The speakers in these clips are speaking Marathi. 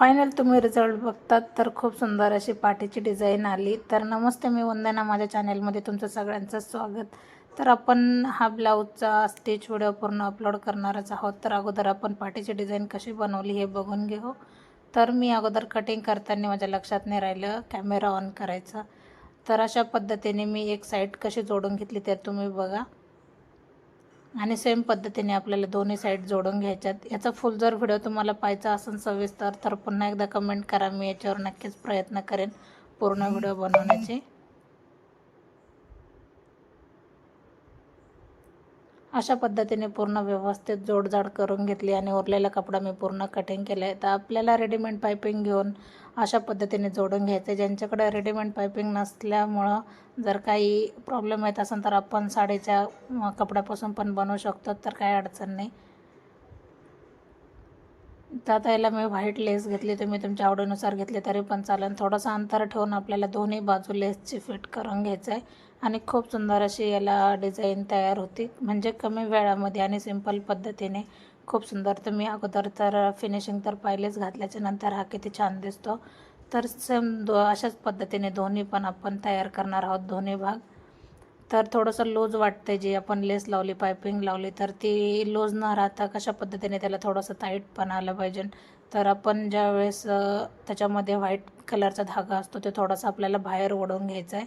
फायनल तुम्ही रिझल्ट बघतात तर खूप सुंदर अशी पाठीची डिझाईन आली. तर नमस्ते मी वंदना माझ्या चॅनेलमध्ये तुमचं सगळ्यांचं स्वागत. तर आपण हा ब्लाऊजचा स्टिच व्हिडिओ पूर्ण अपलोड करणारच आहोत. तर अगोदर आपण पाठीची डिझाईन कशी बनवली हे बघून घेऊ. तर मी अगोदर कटिंग करताना माझ्या लक्षात नाही राहिलं कॅमेरा ऑन करायचा. तर अशा पद्धतीने मी एक साईड कशी जोडून घेतली तर तुम्ही बघा. आणि सेम पद्धतीने आपल्याला दोन्ही साईड जोडून घ्यायच्यात. याचा फुल जर व्हिडिओ तुम्हाला पाहायचा असेल सविस्तर तर पुन्हा एकदा कमेंट करा. मी याच्यावर नक्कीच प्रयत्न करेन पूर्ण व्हिडिओ बनवण्याचे. अशा पद्धतीने पूर्ण व्यवस्थित जोडजाड करून घेतली आणि उरलेला कपडा मी पूर्ण कटिंग केला आहे तर आपल्याला रेडीमेड पायपिंग घेऊन अशा पद्धतीने जोडून घ्यायचं ज्यांच्याकडे रेडीमेड पायपिंग नसल्यामुळं जर काही प्रॉब्लेम येत असेल तर आपण साडीच्या कपड्यापासून पण बनवू शकतो. तर काही अडचण नाही. आता याला मी व्हाईट लेस घेतली तुम्ही तुमच्या आवडीनुसार घेतली तरी पण चालेल. थोडंसं अंतर ठेवून आपल्याला दोन्ही बाजू लेसची फिट करून घ्यायचं आहे आणि खूप सुंदर अशी याला डिझाईन तयार होती. म्हणजे कमी वेळामध्ये आणि सिंपल पद्धतीने. खूप सुंदर. तुम्ही अगोदर तर फिनिशिंग तर पहिलेच घातल्याच्या नंतर हा किती छान दिसतो. तर सेम दो अशाच पद्धतीने दोन्ही पण आपण तयार करणार आहोत दोन्ही भाग. तर थोडंसं लूज वाटते जी आपण लेस लावली पायपिंग लावली तर ती लूज न राहता कशा पद्धतीने त्याला थोडंसं टाईट पण आलं पाहिजे. तर आपण ज्या वेळेस त्याच्यामध्ये व्हाईट कलरचा धागा असतो तो थोडासा आपल्याला बाहेर ओढून घ्यायचा आहे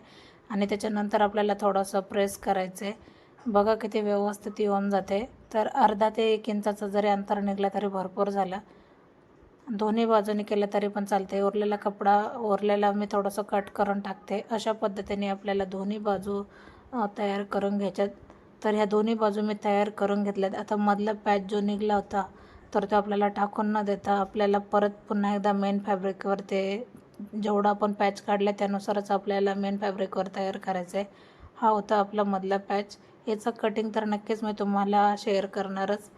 आणि त्याच्यानंतर आपल्याला थोडंसं प्रेस करायचं आहे बघा किती व्यवस्थित येऊन जाते तर अर्धा ते एक इंचाचं जरी अंतर निघलं तरी भरपूर झालं. दोन्ही बाजूने केलं तरी पण चालते उरलेला कपडा उरलेला मी थोडंसं कट करून टाकते. अशा पद्धतीने आपल्याला दोन्ही बाजू तयार करून घ्यायच्यात. तर ह्या दोन्ही बाजू मी तयार करून घेतल्यात. आता मधला पॅच जो निघला होता तर तो आपल्याला टाकून न देता आपल्याला परत पुन्हा एकदा मेन फॅब्रिकवर ते जेवढा आपण पॅच काढला त्यानुसारच आपल्याला मेन फॅब्रिकवर तयार करायचं आहे हा होता आपला मधला पॅच. याचं कटिंग तर नक्कीच मी तुम्हाला शेअर करणारच.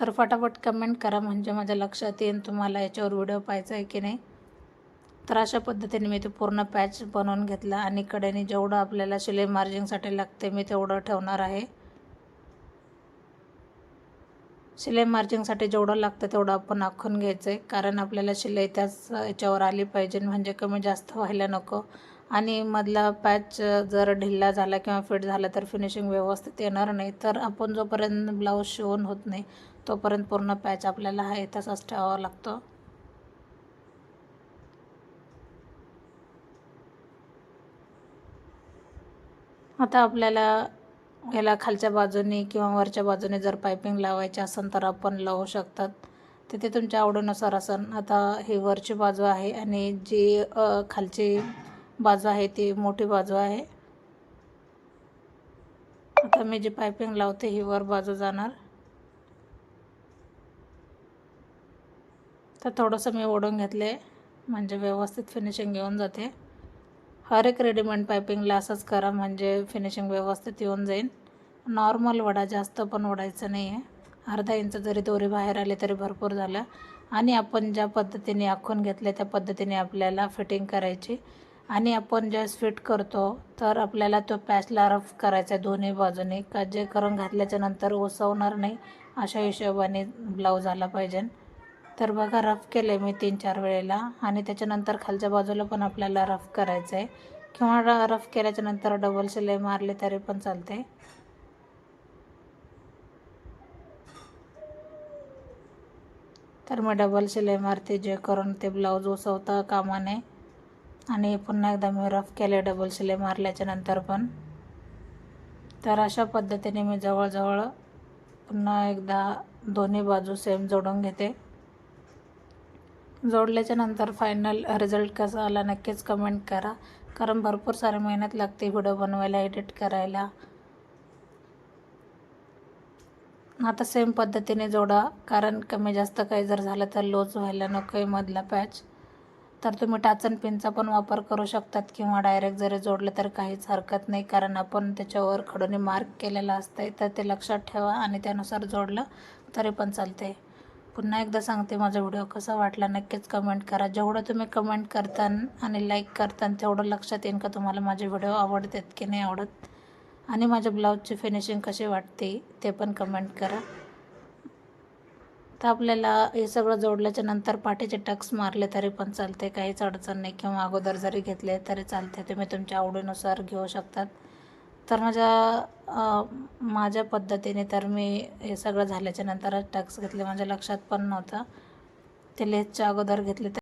तर फटाफट कमेंट करा म्हणजे माझ्या लक्षात येईल तुम्हाला याच्यावर व्हिडिओ पाहायचा आहे की नाही. तर अशा पद्धतीने मी ते पूर्ण पॅच बनवून घेतला आणि कडेने जेवढं आपल्याला शिलाई मार्जिंगसाठी लागते मी तेवढं ठेवणार आहे. शिलाई मार्जिंगसाठी जेवढं लागतं तेवढं आपण आखून घ्यायचं आहे कारण आपल्याला शिलाई त्याच याच्यावर आली पाहिजे म्हणजे कमी जास्त व्हायला नको. आणि मधला पॅच जर ढिल्ला झाला किंवा फिट झाला तर फिनिशिंग व्यवस्थित येणार नाही. तर आपण जोपर्यंत ब्लाऊज शिवून होत नाही तोपर्यंत पूर्ण पॅच आपल्याला हा तसाच ठेवावा लागतो. आता आपल्याला ह्याला खालच्या बाजूने किंवा वरच्या बाजूने जर पायपिंग लावायची असेल तर आपण लावू शकतात. तर ते तुमच्या आवडीनुसार असेल आता ही वरची बाजू आहे आणि जी खालची बाजू आहे ती मोठी बाजू आहे. आता मी जी पायपिंग लावते ही वर बाजू जाणार. तर थोडंसं मी ओढून घेतले. म्हणजे व्यवस्थित फिनिशिंग घेऊन जाते. हर एक रेडीमेड पायपिंगला असंच करा म्हणजे फिनिशिंग व्यवस्थित येऊन जाईल. नॉर्मल वडा जास्त पण ओढायचं नाही आहे अर्धा इंच जरी दोरी बाहेर आली तरी भरपूर झालं. आणि आपण ज्या पद्धतीने आखून घेतले त्या पद्धतीने आपल्याला फिटिंग करायची. आणि आपण ज्यावेळेस फिट करतो तर आपल्याला तो पॅचला रफ करायचा आहे दोन्ही बाजूने. का जे करून घातल्याच्या नंतर उसवणार नाही अशा हिशोबाने ब्लाऊज आला पाहिजे. तर बघा रफ केलं आहे मी तीन चार वेळेला. आणि त्याच्यानंतर खालच्या बाजूला पण आपल्याला रफ करायचं आहे किंवा र रफ केल्याच्यानंतर डबल शिलाई मारली तरी पण चालते तर मी डबल शिलाई मारते जे करून ते ब्लाऊज उसवतं कामा नये आणि पुन्हा एकदा मी रफ केले डबल शिलाई मारल्याच्या नंतर पण. तर अशा पद्धतीने मी जवळजवळ पुन्हा एकदा दोन्ही बाजू सेम जोडून घेते. जोडल्याच्या नंतर फायनल रिझल्ट कसा आला नक्कीच कमेंट करा. कारण भरपूर सारी मेहनत लागते व्हिडिओ बनवायला एडिट करायला. आता सेम पद्धतीने जोडा कारण कमी जास्त काही जर झालं तर लोच व्हायला नको आहे मधला पॅच तर तुम्ही टाचन पिनचा पण वापर करू शकतात किंवा डायरेक्ट जरी जोडलं तर काहीच हरकत नाही कारण आपण त्याच्यावर खडूने मार्क केलेला असतं तर ते लक्षात ठेवा आणि त्यानुसार जोडलं तरी पण चालते पुन्हा एकदा सांगते माझा व्हिडिओ कसा वाटला नक्कीच कमेंट करा. जेवढं तुम्ही कमेंट करता आणि लाईक करता तेवढं लक्षात येईन का तुम्हाला माझे व्हिडिओ आवडतात की नाही आवडत? आणि माझ्या ब्लाऊजची फिनिशिंग कशी वाटते ते पण कमेंट करा. तर आपल्याला हे सगळं जोडल्याच्या नंतर पाठीचे टक्स मारले तरी पण चालते. काहीच अडचण नाही. किंवा अगोदर जरी घेतले तरी चालते. तुम्ही तुमच्या आवडीनुसार घेऊ शकतात. तर माझ्या माझ्या पद्धतीने तर मी हे सगळं झाल्याच्या नंतरच टक्स घेतले. माझ्या लक्षात पण नव्हतं. ते लेसच्या अगोदर घेतले तर